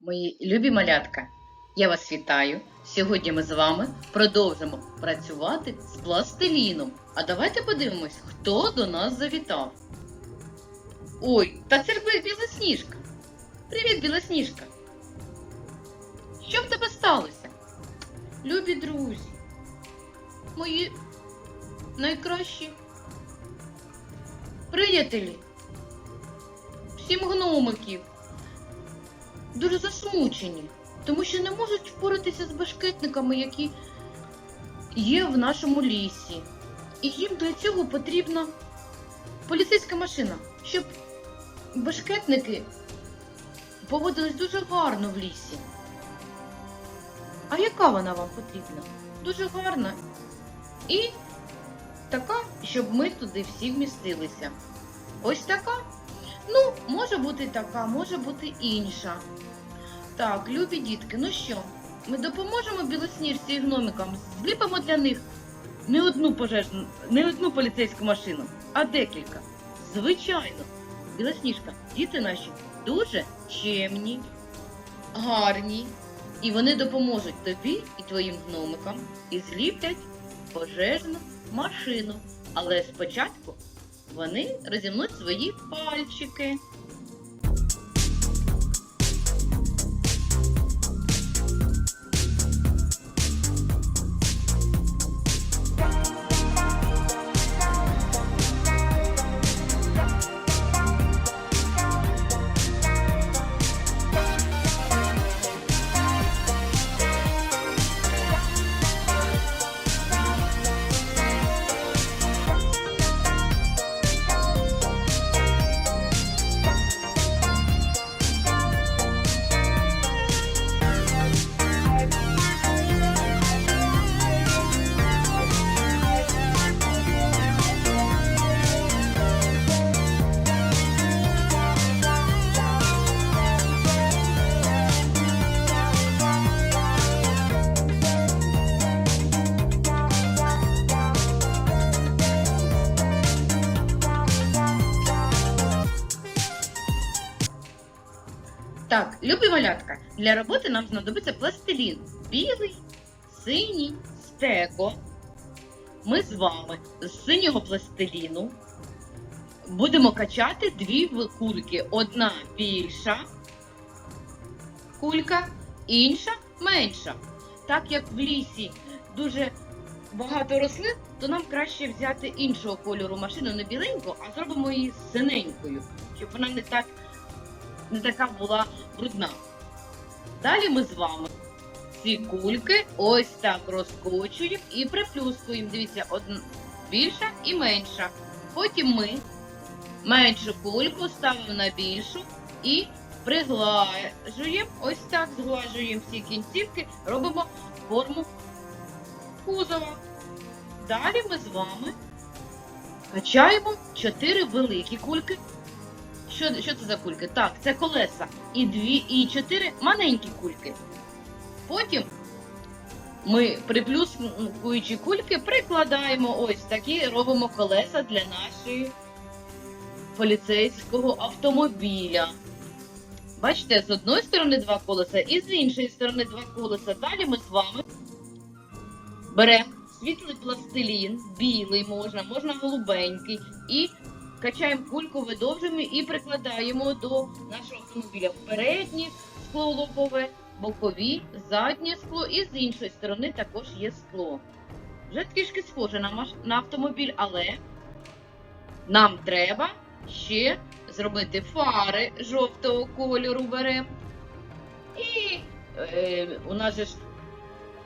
Мої любі малятка, я вас вітаю. Сьогодні ми з вами продовжимо працювати з пластиліном. А давайте подивимось, хто до нас завітав. Ой, та це ж Білосніжка. Привіт, Білосніжка. Що в тебе сталося? Любі друзі, мої найкращі приятелі, всім гномиків дуже засмучені, тому що не можуть впоратися з башкетниками, які є в нашому лісі. І їм для цього потрібна поліцейська машина, щоб башкетники поводились дуже гарно в лісі. А яка вона вам потрібна? Дуже гарна. І така, щоб ми туди всі вмістилися. Ось така. Ну, може бути така, може бути інша. Так, любі дітки, ну що, ми допоможемо білосніжці і гномикам, зліпимо для них не одну пожежну, не одну поліцейську машину, а декілька. Звичайно, білосніжка, діти наші дуже чемні, гарні, і вони допоможуть тобі і твоїм гномикам і зліплять пожежну машину. Але спочатку вони розімнуть свої пальчики. Так, любі малятка, для роботи нам знадобиться пластилін. Білий, синій, стеко. Ми з вами з синього пластиліну будемо качати дві кульки. Одна більша кулька, інша менша. Так як в лісі дуже багато рослин, то нам краще взяти іншого кольору машину, не біленьку, а зробимо її синенькою, щоб вона не так не така була брудна. Далі ми з вами ці кульки ось так розкочуємо і приплюскуємо. Дивіться, одна більша і менша. Потім ми меншу кульку ставимо на більшу і приглажуємо. Ось так зглажуємо всі кінцівки, робимо форму кузова. Далі ми з вами качаємо чотири великі кульки що, що це за кульки? Так, це колеса. І дві, і чотири маленькі кульки. Потім ми, приплюскуючи кульки, прикладаємо ось такі, робимо колеса для нашої поліцейського автомобіля. Бачите, з одної сторони два колеса і з іншої сторони два колеса. Далі ми з вами беремо світлий пластилін, білий можна, можна голубенький. І качаємо кульку, видовжуємо і прикладаємо до нашого автомобіля переднє скло лобове, бокові, заднє скло і з іншої сторони також є скло. Вже трішки схоже на, маш... на автомобіль, але нам треба ще зробити фари жовтого кольору беремо. І е, у нас же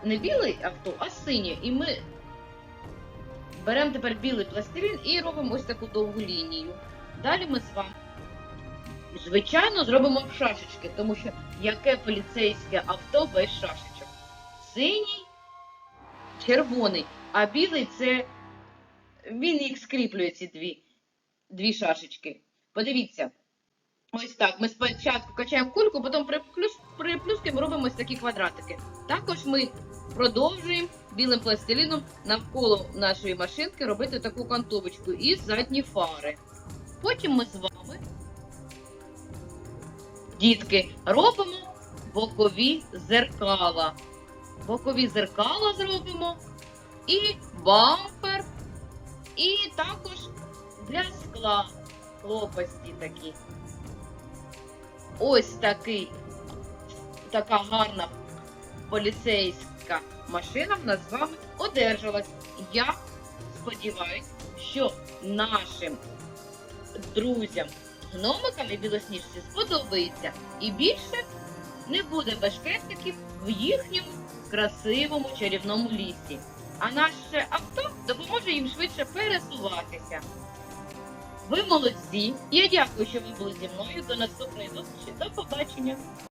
не білий авто, а синє. І ми Беремо тепер білий пластилін і робимо ось таку довгу лінію. Далі ми з вами, звичайно, зробимо шашечки, тому що яке поліцейське авто без шашечок? Синій, червоний, а білий це він їх скріплює ці дві, дві шашечки. Подивіться. Ось так. Ми спочатку качаємо кульку, потім приплюс, приплюскаємо, робимо ось такі квадратики. Також ми продовжуємо білим пластиліном навколо нашої машинки робити таку кантовочку і задні фари. Потім ми з вами, дітки, робимо бокові зеркала. Бокові зеркала зробимо і бампер, і також для скла лопасті такі. Ось такий, така гарна поліцейська машина в нас з вами одержалась. Я сподіваюся, що нашим друзям, гномикам і білосніжці сподобається. І більше не буде бешкетників в їхньому красивому чарівному лісі. А наше авто допоможе їм швидше пересуватися. Ви молодці. Я дякую, що ви були зі мною. До наступної зустрічі. До побачення.